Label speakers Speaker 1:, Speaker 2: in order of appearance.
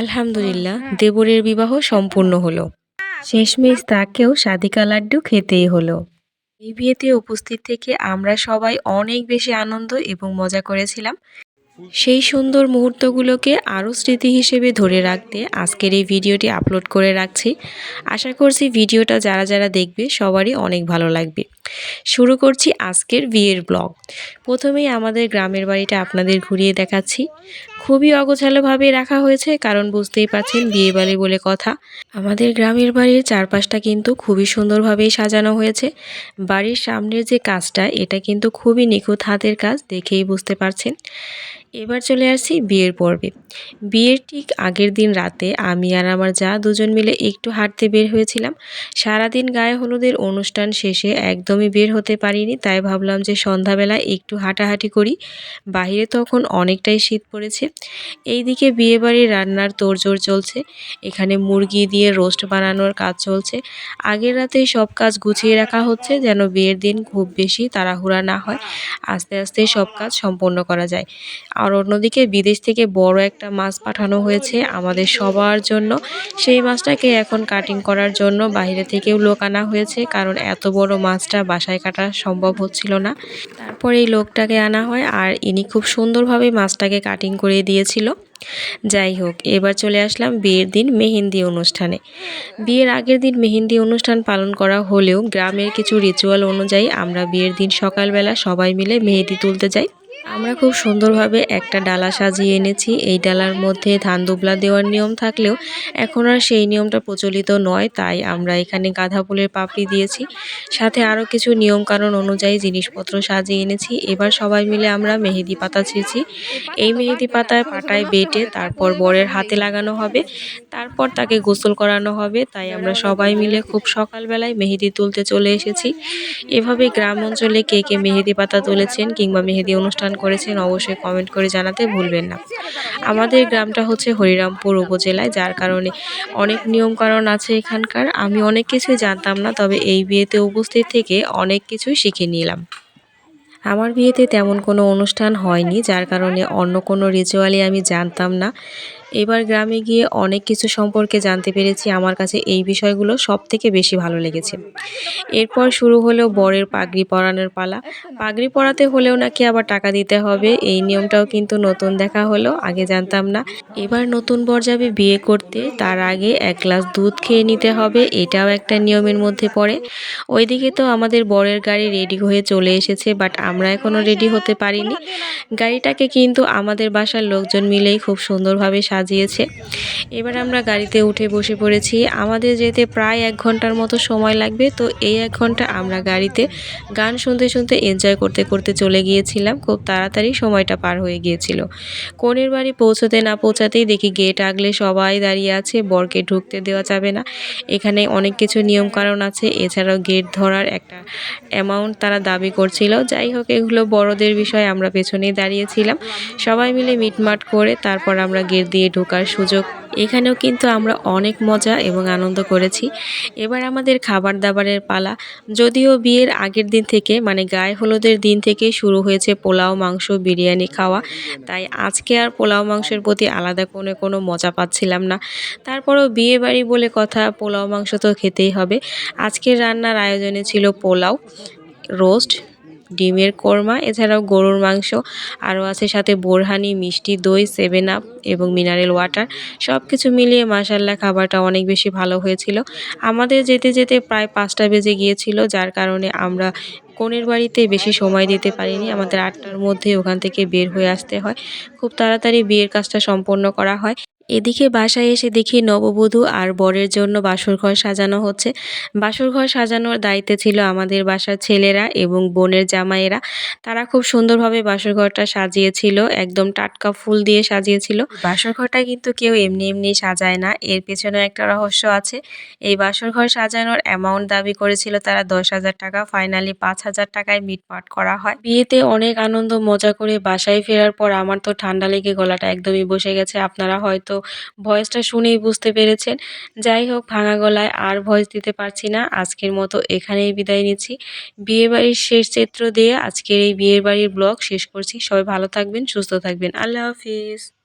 Speaker 1: আলহামদুলিল্লাহ দেবরের বিবাহ সম্পূর্ণ হলো। শেষমেশ তাকেও সাদিকা লাড্ডু খেতেই হলো। এই বিয়েতে উপস্থিত থেকে আমরা সবাই অনেক বেশি আনন্দ এবং মজা করেছিলাম। সেই সুন্দর মুহূর্তগুলোকে আরও স্মৃতি হিসেবে ধরে রাখতে আজকের এই ভিডিওটি আপলোড করে রাখছি। আশা করছি ভিডিওটা যারা যারা দেখবে সবারই অনেক ভালো লাগবে। শুরু করছি আজকের বিয়ের ব্লগ। প্রথমেই আমাদের গ্রামের বাড়িটা আপনাদের ঘুরিয়ে দেখাচ্ছি। খুবই অগোছালোভাবে রাখা হয়েছে, কারণ বুঝতেই পারছেন বিয়ে বাড়ি বলে কথা। আমাদের গ্রামের বাড়ির চারপাশটা কিন্তু খুবই সুন্দরভাবেই সাজানো হয়েছে। বাড়ির সামনের যে কাজটা, এটা কিন্তু খুবই নিখুঁত হাতের কাজ, দেখেই বুঝতে পারছেন। এবার চলে আসছি বিয়ের পর্বে। বিয়ের ঠিক আগের দিন রাতে আমি আর আমার যা দুজন মিলে একটু হাঁটতে বের হয়েছিলাম। সারাদিন গায়ে হলুদের অনুষ্ঠান শেষে একদমই বের হতে পারিনি, তাই ভাবলাম যে সন্ধ্যাবেলা একটু হাঁটাহাঁটি করি। বাহিরে তখন অনেকটাই শীত পড়েছে। এইদিকে বিয়েবাড়ির রান্নার তোড়জোড় চলছে। এখানে মুরগি দিয়ে রোস্ট বানানোর কাজ চলছে। আগের রাতেই সব কাজ গুছিয়ে রাখা হচ্ছে যেন বিয়ের দিন খুব বেশি তাড়াহুড়া না হয়। আস্তে আস্তে সব কাজ সম্পন্ন করা যায়। আর অন্যদিকে বিদেশ থেকে বড় একটা মাছ পাঠানো হয়েছে আমাদের সবার জন্য। সেই মাছটাকে এখন কাটিং করার জন্য বাইরে থেকেও লোক আনা হয়েছে। কারণ এত বড় মাছটা বাসায় কাটা সম্ভব হচ্ছিল না। তারপর এই লোকটাকে আনা হয় আর ইনি খুব সুন্দরভাবে মাছটাকে কাটিং করে দিয়েছিল। যাই হোক, এবার চলে আসলাম বিয়ের দিন মেহেন্দি অনুষ্ঠানে। বিয়ের আগের দিন মেহেন্দি অনুষ্ঠান পালন করা হলেও গ্রামের কিছু রিচুয়াল অনুযায়ী আমরা বিয়ের দিন সকালবেলা সবাই মিলে মেহেদি তুলতে যাই। আমরা খুব সুন্দরভাবে একটা ডালা সাজিয়ে এনেছি। এই ডালার মধ্যে ধান দুবলা দেওয়ার নিয়ম থাকলেও এখন আর সেই নিয়মটা প্রচলিত নয়, তাই আমরা এখানে গাঁদা ফুলের পাপড়ি দিয়েছি। সাথে আরও কিছু নিয়মকানুন অনুযায়ী জিনিসপত্র সাজিয়ে এনেছি। এবার সবাই মিলে আমরা মেহেদি পাতা ছিঁড়ছি। এই মেহেদি পাতায় পাটায় বেটে তারপর বরের হাতে লাগানো হবে। তারপর তাকে গোসল করানো হবে। তাই আমরা সবাই মিলে খুব সকালবেলায় মেহেদি তুলতে চলে এসেছি। এভাবে গ্রাম অঞ্চলে কে কে মেহেদি পাতা তুলেছেন কিংবা মেহেদি অনুষ্ঠান করেছেন, অবশ্যই কমেন্ট করে জানাতে ভুলবেন না। আমাদের গ্রামটা হচ্ছে হরিরামপুর উপজেলায়, যার কারণে অনেক নিয়মকানুন আছে এখানকার। আমি অনেক কিছুই জানতাম না, তবে এই বিয়েতে উপস্থিত থেকে অনেক কিছুই শিখে নিলাম। আমার বিয়েতে তেমন কোনো অনুষ্ঠান হয়নি, যার কারণে অন্য কোনো রিচুয়ালি আমি জানতাম না। এবার গ্রামে গিয়ে অনেক কিছু সম্পর্কে জানতে পেরেছি। আমার কাছে এই বিষয়গুলো সব থেকে বেশি ভালো লেগেছে। এরপর শুরু হলো বরের পাগড়ি পরানোর পালা। পাগড়ি পরাতে হলেও নাকি আবার টাকা দিতে হবে। এই নিয়মটাও কিন্তু নতুন দেখা হলো, আগে জানতাম না। এবার নতুন বর যাবে বিয়ে করতে, তার আগে এক গ্লাস দুধ খেয়ে নিতে হবে, এটাও একটা নিয়মের মধ্যে পড়ে। ওইদিকে তো আমাদের বরের গাড়ি রেডি হয়ে চলে এসেছে, বাট আমরা এখনও রেডি হতে পারিনি। গাড়িটাকে কিন্তু আমাদের বাসার লোকজন মিলেই খুব সুন্দরভাবে সাজিয়েছে। এবার আমরা গাড়িতে উঠে বসে পড়েছি। আমাদের যেতে প্রায় এক ঘণ্টার মতো সময় লাগবে। তো এই এক ঘণ্টা আমরা গাড়িতে গান শুনতে শুনতে এনজয় করতে করতে চলে গিয়েছিলাম। খুব তাড়াতাড়ি সময়টা পার হয়ে গিয়েছিল। কনের বাড়ি পৌঁছতে না পৌঁছাতেই দেখি গেট আগলে সবাই দাঁড়িয়ে আছে। বরকে ঢুকতে দেওয়া যাবে না। এখানে অনেক কিছু নিয়মকানুন আছে। এছাড়াও গেট ধরার একটা অ্যামাউন্ট তারা দাবি করছিল। যাই হোক, এগুলো বড়দের বিষয়। আমরা পেছনেই দাঁড়িয়েছিলাম। সবাই মিলে মিটমাট করে তারপর আমরা গেট দিয়ে ঢোকার সুযোগ। এখানেও কিন্তু আমরা অনেক মজা এবং আনন্দ করেছি। এবার আমাদের খাবার দাবারের পালা। যদিও বিয়ের আগের দিন থেকে মানে গায়ে হলুদের দিন থেকে শুরু হয়েছে পোলাও, মাংস, বিরিয়ানি খাওয়া। তাই আজকে আর পোলাও, মাংসের প্রতি আলাদা কোনো কোনো মজা পাচ্ছিলাম না। তারপরেও বিয়ে বাড়ি বলে কথা, পোলাও, মাংস তো খেতেই হবে। আজকের রান্নার আয়োজনে ছিল পোলাও, রোস্ট ডিমের কোরমা, এছাড়াও গরুর মাংস, আরও আছে সাথে বোরহানি, মিষ্টি, দই সেভেন আপ এবং মিনারেল ওয়াটার সব কিছু মিলিয়ে মাসাল্লা খাবারটা অনেক বেশি ভালো হয়েছিল। আমাদের যেতে যেতে প্রায় পাঁচটা বেজে গিয়েছিল, যার কারণে আমরা কনের বাড়িতে বেশি সময় দিতে পারিনি। আমাদের আটটার মধ্যে ওখান থেকে বের হয়ে আসতে হয়। খুব তাড়াতাড়ি বিয়ের কাজটা সম্পন্ন করা হয়। এদিকে বাসায় এসে দেখি নববধূ আর বরের জন্য বাসরঘর সাজানো হচ্ছে। বাসরঘর সাজানোর দায়িত্বে ছিল আমাদের বাসার ছেলেরা এবং বোনের জামাইয়েরা। তারা খুব সুন্দরভাবে বাসরঘরটা সাজিয়েছিল, একদম টাটকা ফুল দিয়ে সাজিয়েছিল। বাসরঘরটা কিন্তু কেউ এমনি এমনি সাজায় না, এর পেছনে একটা রহস্য আছে। এই বাসরঘর সাজানোর অ্যামাউন্ট দাবি করেছিল তারা দশ হাজার টাকা ফাইনালি পাঁচ হাজার টাকায় মিটমাট করা হয়। বিয়েতে অনেক আনন্দ, মজা করে বাসায় ফেরার পর আমার তো ঠান্ডা লেগে গলাটা একদমই বসে গেছে। আপনারা হয়তো ভয়েসটা শুনেই বুঝতে পেরেছেন। যাই হোক, ভাঙা গলায় আর ভয়েস দিতে পারছি না। আজকের মতো এখানেই বিদায় নিচ্ছি। বিয়ে বাড়ির শেষ চিত্র দিয়ে আজকের এই বিয়ের বাড়ির ব্লগ শেষ করছি। সবাই ভালো থাকবেন, সুস্থ থাকবেন। আল্লাহ হাফিজ।